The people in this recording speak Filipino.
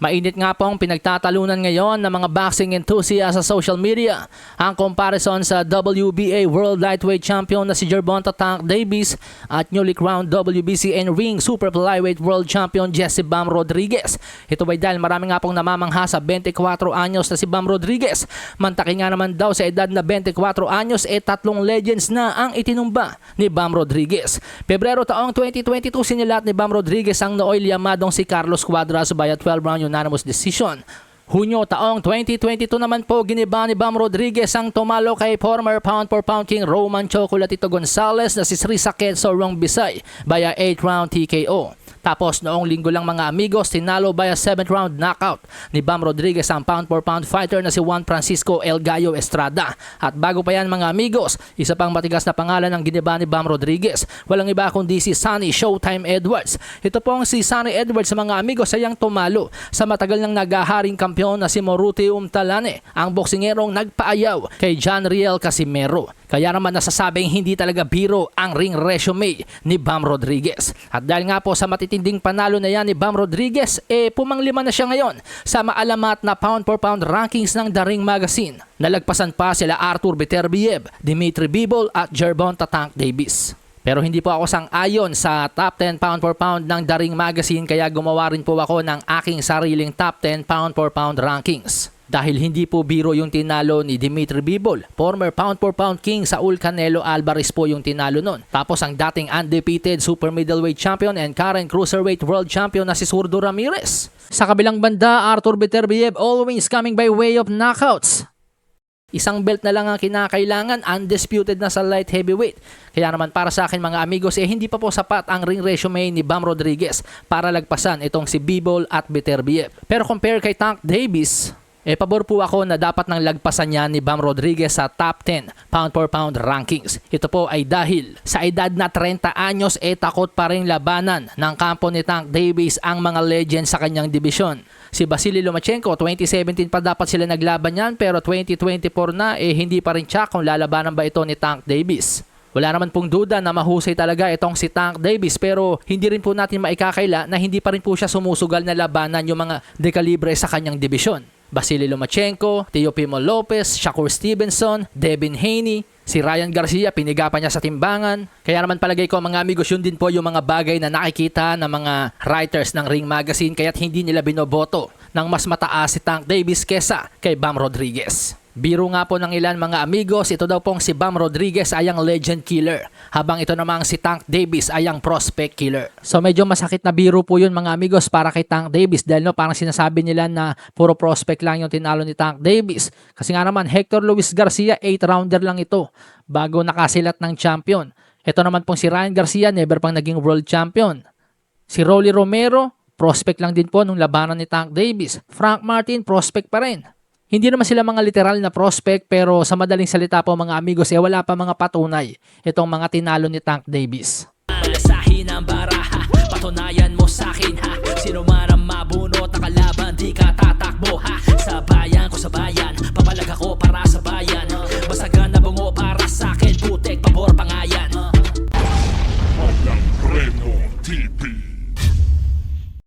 Mainit nga po ang pinagtatalunan ngayon ng mga boxing enthusiasts sa social media. Ang comparison sa WBA World Lightweight Champion na si Gervonta Tank Davis at newly crowned WBC and Ring Super Flyweight World Champion Jesse Bam Rodriguez. Ito ay dahil marami nga pong namamangha sa 24 anyos na si Bam Rodriguez. Mantaki nga naman daw sa edad na 24 anyos e tatlong legends na ang itinumba ni Bam Rodriguez. Pebrero taong 2022 sinilat ni Bam Rodriguez ang nooy liyamadong si Carlos Cuadras via 12 round unanimous decision. Hunyo taong 2022 naman po giniba ni Bam Rodriguez ang tumalo kay former pound for pound king Roman Chocolatito Gonzalez na si Sri Saket Sorong Bisay via 8 round TKO. Tapos noong linggo lang mga amigos, tinalo by a 7th round knockout ni Bam Rodriguez ang pound for pound fighter na si Juan Francisco El Gallo Estrada. At bago pa yan mga amigos, isa pang matigas na pangalan ng giniba ni Bam Rodriguez. Walang iba kundi si Sonny Showtime Edwards. Ito po ang si Sonny Edwards mga amigos ay ang tumalo sa matagal nang nagaharing kampiyon na si Moruti Umtalane, ang boksingerong nagpaayaw kay John Riel Casimero. Kaya naman nasasabing hindi talaga biro ang ring resume ni Bam Rodriguez. At dahil nga po sa matitinding panalo na yan ni Bam Rodriguez, eh pumanglima na siya ngayon sa maalamat na pound for pound rankings ng The Ring Magazine. Nalagpasan pa sila Arthur Beterbiev, Dimitri Bivol at Gervonta Tank Davis. Pero hindi po ako sang-ayon sa top 10 pound for pound ng The Ring Magazine kaya gumawa rin po ako ng aking sariling top 10 pound for pound rankings. Dahil hindi po biro yung tinalo ni Dimitri Bivol. Former pound for pound king Saul Canelo Alvarez po yung tinalo nun. Tapos ang dating undefeated super middleweight champion and current cruiserweight world champion na si Surdo Ramirez. Sa kabilang banda, Arthur Beterbiev always coming by way of knockouts. Isang belt na lang ang kinakailangan, undisputed na sa light heavyweight. Kaya naman para sa akin mga amigos, eh hindi pa po sapat ang ring resume ni Bam Rodriguez para lagpasan itong si Bivol at Beterbiev. Pero compare kay Tank Davis, eh pabor po ako na dapat nang lagpasan niya ni Bam Rodriguez sa top 10 pound for pound rankings. Ito po ay dahil sa edad na 30 anyos eh takot pa rin labanan ng kampo ni Tank Davis ang mga legends sa kanyang dibisyon. Si Vasily Lomachenko, 2017 pa dapat sila naglaban yan pero 2024 na eh hindi pa rin tsak kung lalabanan ba ito ni Tank Davis. Wala naman pong duda na mahusay talaga itong si Tank Davis pero hindi rin po natin maikakaila na hindi pa rin po siya sumusugal na labanan yung mga dekalibre sa kanyang dibisyon. Vasily Lomachenko, Teofimo Lopez, Shakur Stevenson, Devin Haney, si Ryan Garcia, pinigapan niya sa timbangan. Kaya naman palagay ko mga amigos, yun din po yung mga bagay na nakikita ng mga writers ng Ring Magazine kaya't hindi nila binoboto ng mas mataas si Tank Davis kesa kay Bam Rodriguez. Biro nga po ng ilan mga amigos, ito daw pong si Bam Rodriguez ay ang legend killer, habang ito namang si Tank Davis ay ang prospect killer. So medyo masakit na biro po yun mga amigos para kay Tank Davis dahil no, parang sinasabi nila na puro prospect lang yung tinalo ni Tank Davis. Kasi nga naman Hector Luis Garcia 8 rounder lang ito bago nakasilat ng champion. Ito naman pong si Ryan Garcia never pang naging world champion. Si Rolly Romero, prospect lang din po nung labanan ni Tank Davis. Frank Martin, prospect pa rin. Hindi naman sila mga literal na prospect pero sa madaling salita po mga amigos eh wala pa mga patunay itong mga tinalo ni Tank Davis. Sa hinang baraha Patunayan mo sa akin ha Sino man